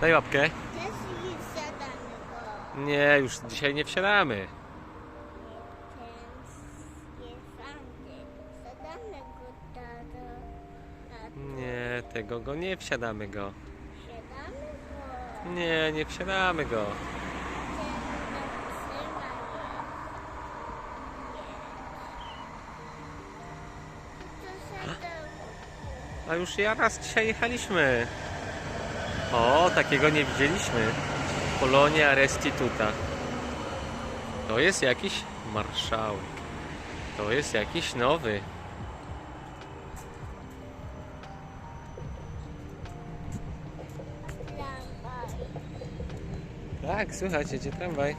Daj łapkę. Nie, już dzisiaj nie wsiadamy. Nie, tego go nie wsiadamy go. siadamy go. Nie, nie wsiadamy go. A już ja raz dzisiaj jechaliśmy. O, takiego nie widzieliśmy. Polonia Restituta. To jest jakiś marszałek. To jest jakiś nowy. Tak, słychać, jedzie tramwaj.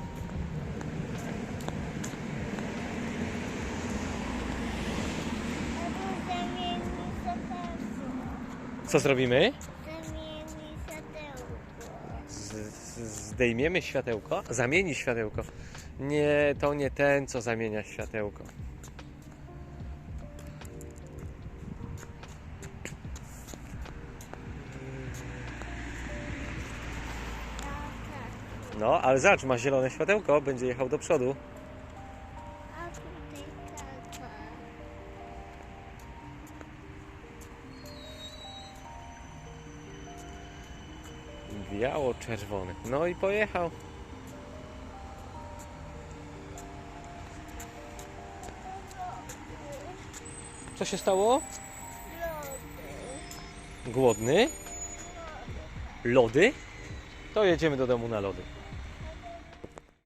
Co zrobimy? Zdejmiemy światełko? Zamieni światełko. Nie, to nie ten, co zamienia światełko. No, ale zobacz, ma zielone światełko, będzie jechał do przodu. Biało-czerwony. No i pojechał. Co się stało? Głodny? Lody? To jedziemy do domu na lody.